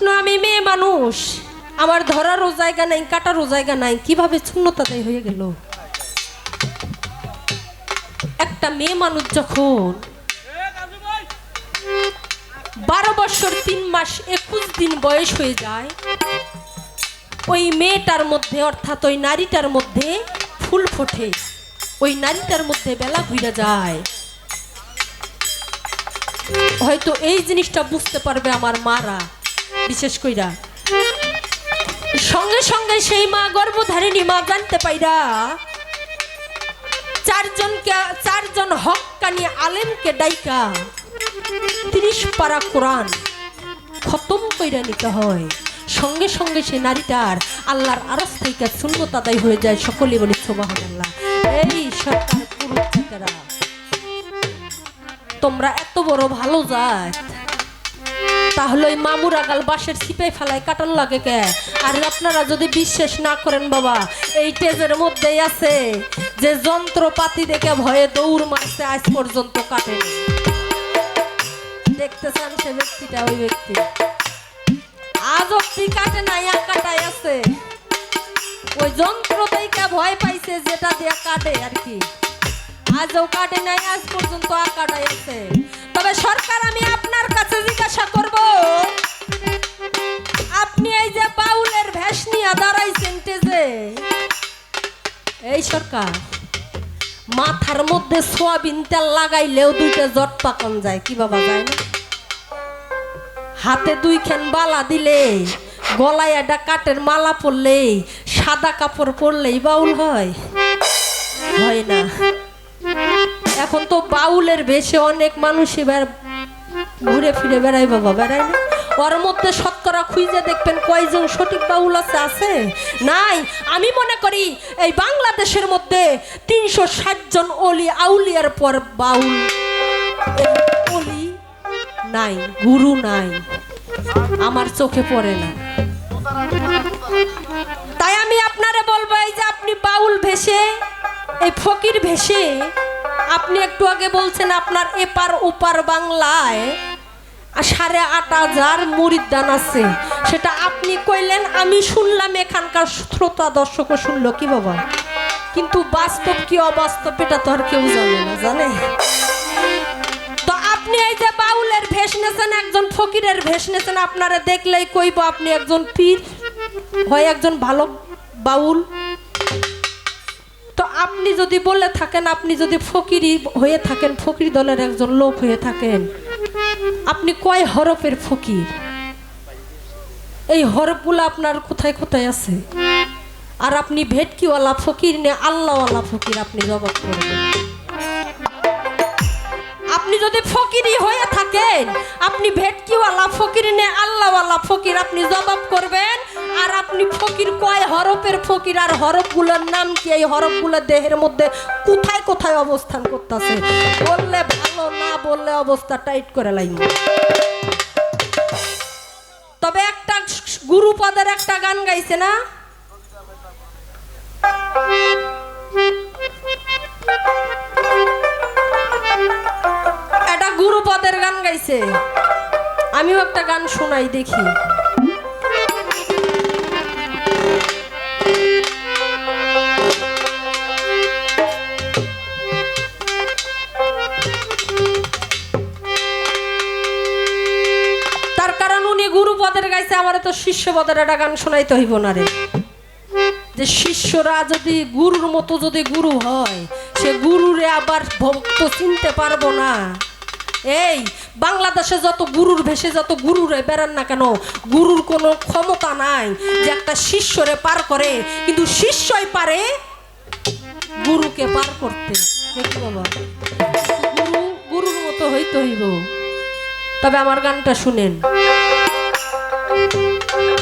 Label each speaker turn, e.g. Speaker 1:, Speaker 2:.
Speaker 1: আমি মেয়ে মানুষ। আমার ধরারও জায়গা নাই, কাটারও জায়গা নাই। কীভাবে শূন্যতাদাই হয়ে গেল? একটা মেয়ে মানুষ যখন বারো বছর তিন মাস একুশ দিন বয়স হয়ে যায়, ওই মেয়েটার মধ্যে, অর্থাৎ ওই নারীটার মধ্যে ফুল ফোটে। ওই নারীটার মধ্যে বেলা ঘুরে যায়। হয়তো এই জিনিসটা বুঝতে পারবে আমার মারা। বিশেষ কইরা। সঙ্গে সঙ্গে সেই মা গর্ভধারিণী মা জানতে পাইরা চারজনকে, চারজন হক্কানি আলেমকে ডাইকা তিরিশ পারা কোরআন খতম কইরা নিতে হয়। সঙ্গে সঙ্গে সেই নারীটার আল্লাহর আরস থেকে শূন্যত আদায় হয়ে যায় সকলে বলি সোবাহ আল্লাহ এই সরকার তোমরা এত বড় ভালো জাত। তাহলে ওই মামুর আগাল বাঁশের ছিপে ফেলায় কাটার লাগে কে? আর আপনারা যদি বিশ্বাস না করেন বাবা, এই টেজের মধ্যেই আছে যে যন্ত্রপাতি দেখে ভয়ে দৌড় মারছে, আজ পর্যন্ত কাটেনি। দেখতেছেন সে ব্যক্তিটা, ওই ব্যক্তি। আজ অব্দি কাটে নাই কাটাই আছে। ওই যন্ত্র থেকে ভয় পাইছে যেটা দিয়ে কাটে আর কি। আজও কাটে নাই, আজ পর্যন্ত আকাটাই আছে। তবে সরকার, আমি আপনার কাছে জিজ্ঞাসা করব। আপনি এই যে বাউলের ভেস নিয়ে দাঁড়াইছেন টেজে এই সরকার, মাথার মধ্যে সোয়াবিন তেল লাগাইলেও দুইটা জট পাকন যায়, কি বাবা, যায় না? হাতে দুইখান বালা দিলে, গলায় একটা কাঠের মালা পরলে, সাদা কাপড় পরলেই বাউল হয়। হয় না। এখন তো বাউলের বেশে অনেক মানুষ এবার ঘুরে ফিরে বেড়াই বাবা বেড়াই না ওর মধ্যে শতকরা খুঁজে দেখবেন কয়জন সঠিক বাউল আছে আছে? নাই? আমি মনে করি এই বাংলাদেশের মধ্যে তিনশো ষাট জন অলি আউলিয়ার পর বাউল, অলি নাই, গুরু নাই, আমার চোখে পড়ে না। তাই আমি আপনারে বলব, এই যে আপনি বাউল ভেসে, এই ফকির ভেসে আপনি একটু আগে বলছেন আপনার এপার ওপার বাংলায় সাড়ে আট হাজার মুরিদান আছে। সেটা আপনি কইলেন, আমি শুনলাম এখানকার শ্রোতা দর্শকও শুনলো, কি বাবা? কিন্তু বাস্তব কি অবাস্তব, এটা তো আর কেউ জানে না, জানে? তো আপনি এই যে বাউলের ভেষ নেছেন, একজন ফকিরের ভেষ নেছেন, আপনারা দেখলেই কইব আপনি একজন পীর, হয় একজন ভালো বাউল? আপনি যদি বলে থাকেন, আপনি যদি ফকিরি হয়ে থাকেন, ফকির দলের একজন লোক হয়ে থাকেন, আপনি কয় হরফের ফকির? এই হরফগুলো আপনার কোথায় কোথায় আছে? আর আপনি ভেটকিওয়ালা ফকির নে আল্লাহওয়ালা ফকির আপনি জবাব করবেন। আপনি যদি ফকিরি হয়ে থাকেন, আপনি ভেটকিওয়ালা ফকির নে আল্লাহওয়ালা ফকির আপনি জবাব করবেন আর আপনি ফকির কয় হরফের ফকির? আর হরফগুলোর নাম কি? এই হরফগুলোর দেহের মধ্যে কোথায় কোথায় অবস্থান করতেছে? বললে ভালো, না বললে অবস্থা টাইট করে লাইন। তবে একটা গুরুপদের একটা গান গাইছে না? একটা গুরুপদের গান গাইছে। আমিও একটা গান শোনাই দেখি। আমার তো শিষ্যপদের একটা গান শোনাইতে হইব না রে। যে শিষ্যরা যদি গুরুর মতো যদি গুরু হয়, সে গুরুরে আবার ভক্ত চিনতে পারব না। এই, বাংলাদেশে যত গুরুর ভেসে যত গুরুরে বেড়ান না কেন, গুরুর কোনো ক্ষমতা নাই যে একটা শিষ্যরে পার করে। কিন্তু শিষ্যই পারে গুরুকে পার করতে। গুরু, গুরুর মতো হইতে হইব। তবে আমার গানটা শুনেন। Música